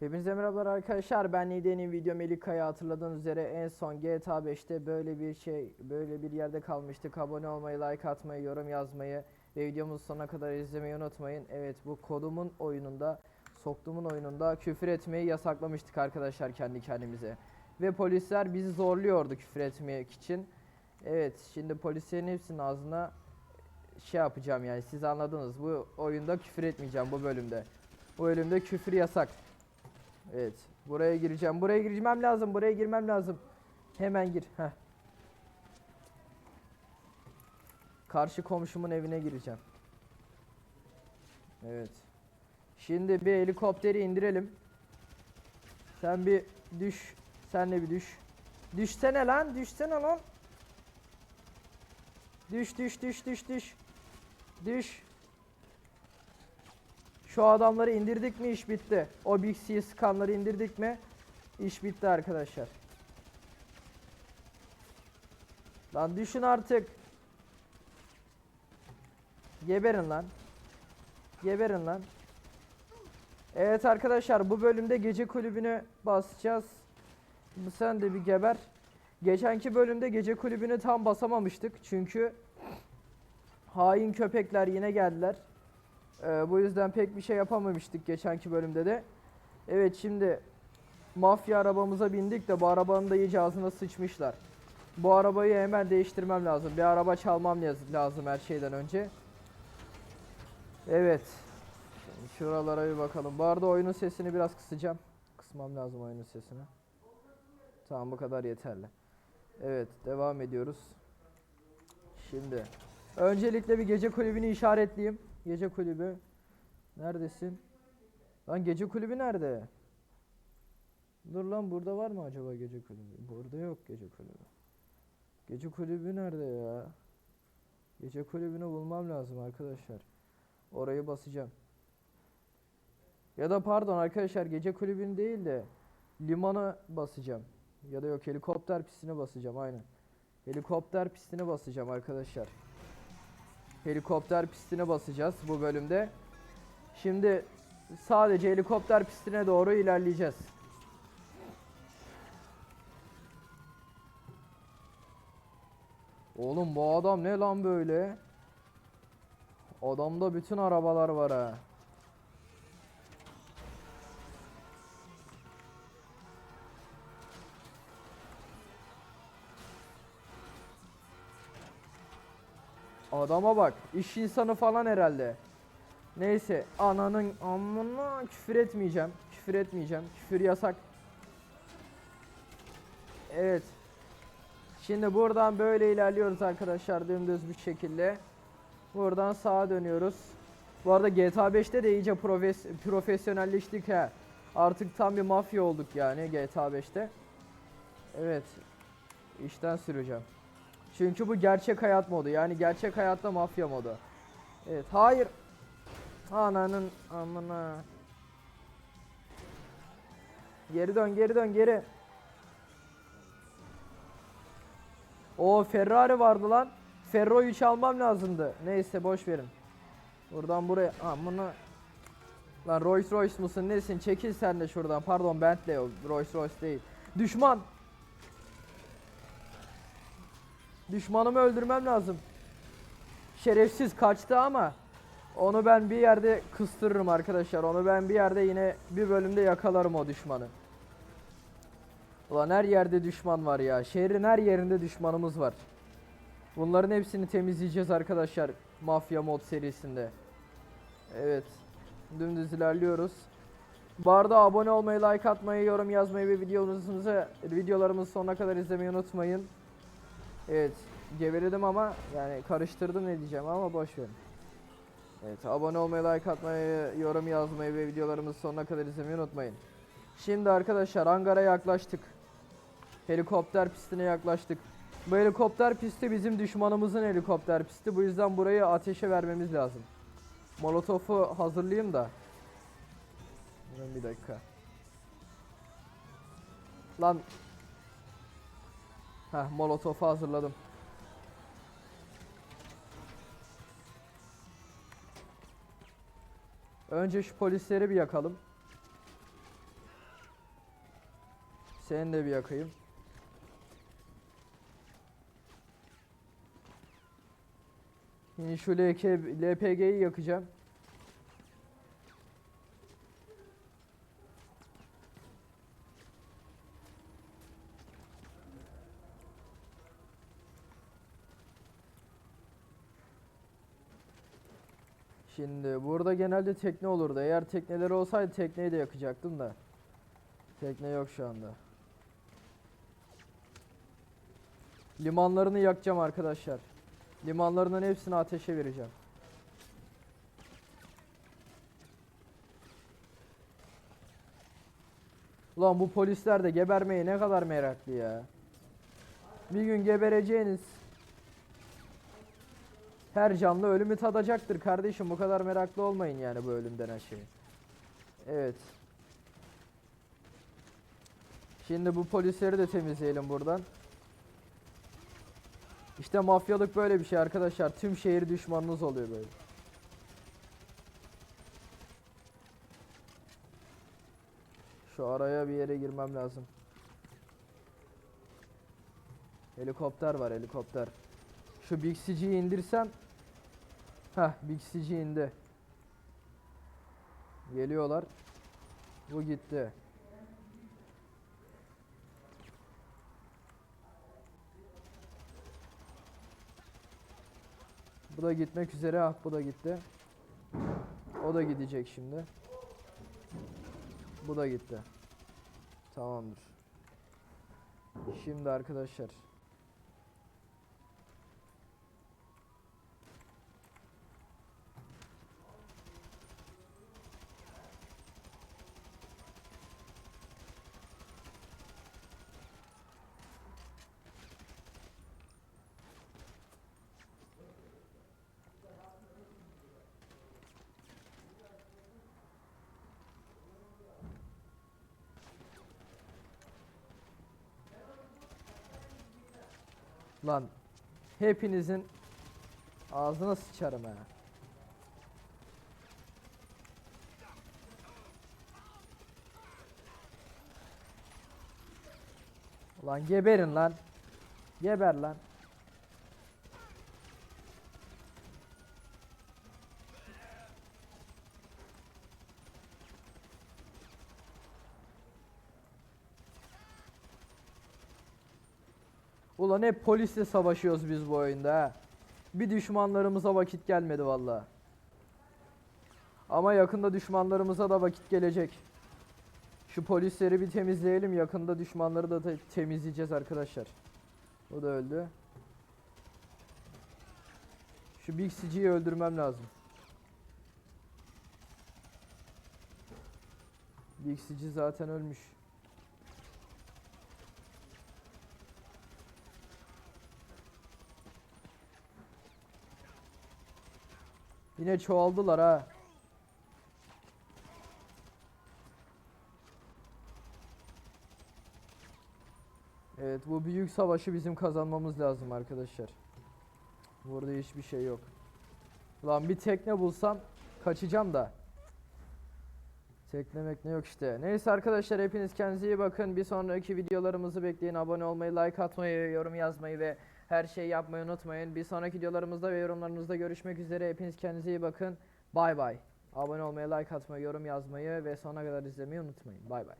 Hepinize merhabalar arkadaşlar. Ben Nide'nin video Melika'yı hatırladığınız üzere en son GTA 5'te böyle bir şey, böyle bir yerde kalmıştık. Abone olmayı, like atmayı, yorum yazmayı ve videomuz sonuna kadar izlemeyi unutmayın. Evet bu kodumun oyununda, soktuğumun oyununda küfür etmeyi yasaklamıştık arkadaşlar kendi kendimize. Ve polisler bizi zorluyordu küfür etmek için. Evet şimdi polislerin hepsinin ağzına şey yapacağım yani siz anladınız. Bu oyunda küfür etmeyeceğim bu bölümde. Bu bölümde küfür yasak. Evet. Buraya gireceğim. Buraya girmem lazım. Buraya girmem lazım. Hemen gir. Heh. Karşı komşumun evine gireceğim. Evet. Şimdi bir helikopteri indirelim. Sen bir düş. Sen de bir düş. Düşsene lan. Düşsene lan. Düş düş düş düş düş. Düş. Şu adamları indirdik mi iş bitti. O Big C skanları indirdik mi iş bitti arkadaşlar. Lan düşün artık. Geberin lan. Geberin lan. Evet arkadaşlar bu bölümde gece kulübünü basacağız. Sen de bir geber. Geçenki bölümde gece kulübünü tam basamamıştık çünkü hain köpekler yine geldiler. Ee, bu yüzden pek bir şey yapamamıştık geçenki bölümde de. Evet şimdi mafya arabamıza bindik de bu arabanın da iyice ağzına sıçmışlar. Bu arabayı hemen değiştirmem lazım. Bir araba çalmam laz- lazım her şeyden önce. Evet. Şimdi şuralara bir bakalım. Bu arada oyunun sesini biraz kısacağım. Kısmam lazım oyunun sesini. Tamam bu kadar yeterli. Evet devam ediyoruz. Şimdi öncelikle bir gece kulübünü işaretleyeyim. Gece kulübü. Neredesin? Lan gece kulübü nerede? Dur lan burada var mı acaba gece kulübü? Burada yok gece kulübü. Gece kulübü nerede ya? Gece kulübünü bulmam lazım arkadaşlar. Orayı basacağım. Ya da pardon arkadaşlar gece kulübünü değil de limanı basacağım. Ya da yok helikopter pistine basacağım aynen. Helikopter pistine basacağım arkadaşlar. Helikopter pistine basacağız bu bölümde. Şimdi sadece helikopter pistine doğru ilerleyeceğiz. Oğlum bu adam ne lan böyle? Adamda bütün arabalar var ha. Adama bak. iş insanı falan herhalde. Neyse. Ananın amına küfür etmeyeceğim. Küfür etmeyeceğim. Küfür yasak. Evet. Şimdi buradan böyle ilerliyoruz arkadaşlar dümdüz bir şekilde. Buradan sağa dönüyoruz. Bu arada GTA 5'te de iyice profes profesyonelleştik ha. Artık tam bir mafya olduk yani GTA 5'te. Evet. İşten süreceğim. Çünkü bu gerçek hayat modu. Yani gerçek hayatta mafya modu. Evet, hayır. Ananın amına. Geri dön, geri dön, geri. O Ferrari vardı lan. Ferro'yu çalmam lazımdı. Neyse boş verin. Buradan buraya amına. Lan Rolls Royce musun nesin? Çekil sen de şuradan. Pardon Bentley o. Rolls Royce değil. Düşman. Düşmanımı öldürmem lazım. Şerefsiz kaçtı ama onu ben bir yerde kıstırırım arkadaşlar. Onu ben bir yerde yine bir bölümde yakalarım o düşmanı. Ulan her yerde düşman var ya. Şehrin her yerinde düşmanımız var. Bunların hepsini temizleyeceğiz arkadaşlar. Mafya mod serisinde. Evet. Dümdüz ilerliyoruz. Bu arada abone olmayı, like atmayı, yorum yazmayı ve videomuzu videolarımızı sonuna kadar izlemeyi unutmayın. Evet, geveledim ama yani karıştırdım ne diyeceğim ama boş verin. Evet, abone olmayı, like atmayı, yorum yazmayı ve videolarımızı sonuna kadar izlemeyi unutmayın. Şimdi arkadaşlar hangara yaklaştık. Helikopter pistine yaklaştık. Bu helikopter pisti bizim düşmanımızın helikopter pisti. Bu yüzden burayı ateşe vermemiz lazım. Molotofu hazırlayayım da. Bir dakika. Lan Heh, molotofu hazırladım. Önce şu polisleri bir yakalım. Seni de bir yakayım. Şimdi şu LK, LPG'yi yakacağım. Şimdi burada genelde tekne olurdu. Eğer tekneleri olsaydı tekneyi de yakacaktım da. Tekne yok şu anda. Limanlarını yakacağım arkadaşlar. Limanlarının hepsini ateşe vereceğim. Ulan bu polisler de gebermeye ne kadar meraklı ya. Bir gün gebereceğiniz her canlı ölümü tadacaktır kardeşim. Bu kadar meraklı olmayın yani bu ölüm denen. Evet. Şimdi bu polisleri de temizleyelim buradan. İşte mafyalık böyle bir şey arkadaşlar. Tüm şehir düşmanınız oluyor böyle. Şu araya bir yere girmem lazım. Helikopter var helikopter. Şu Big Cici'yi indirsem. Heh Big Cici indi. Geliyorlar. Bu gitti. Bu da gitmek üzere. Ah bu da gitti. O da gidecek şimdi. Bu da gitti. Tamamdır. Şimdi arkadaşlar. Lan hepinizin ağzına sıçarım ha. Ulan geberin lan. Geber lan. Ulan hep polisle savaşıyoruz biz bu oyunda ha. Bir düşmanlarımıza vakit gelmedi valla. Ama yakında düşmanlarımıza da vakit gelecek. Şu polisleri bir temizleyelim. Yakında düşmanları da te- temizleyeceğiz arkadaşlar. O da öldü. Şu Big Cici'yi öldürmem lazım. Big Cici zaten ölmüş. Yine çoğaldılar ha. Evet bu büyük savaşı bizim kazanmamız lazım arkadaşlar. Burada hiçbir şey yok. Lan bir tekne bulsam kaçacağım da. Tekne mekne yok işte. Neyse arkadaşlar hepiniz kendinize iyi bakın. Bir sonraki videolarımızı bekleyin. Abone olmayı, like atmayı, yorum yazmayı ve her şeyi yapmayı unutmayın. Bir sonraki videolarımızda ve yorumlarınızda görüşmek üzere. Hepiniz kendinize iyi bakın. Bay bay. Abone olmayı, like atmayı, yorum yazmayı ve sona kadar izlemeyi unutmayın. Bay bay.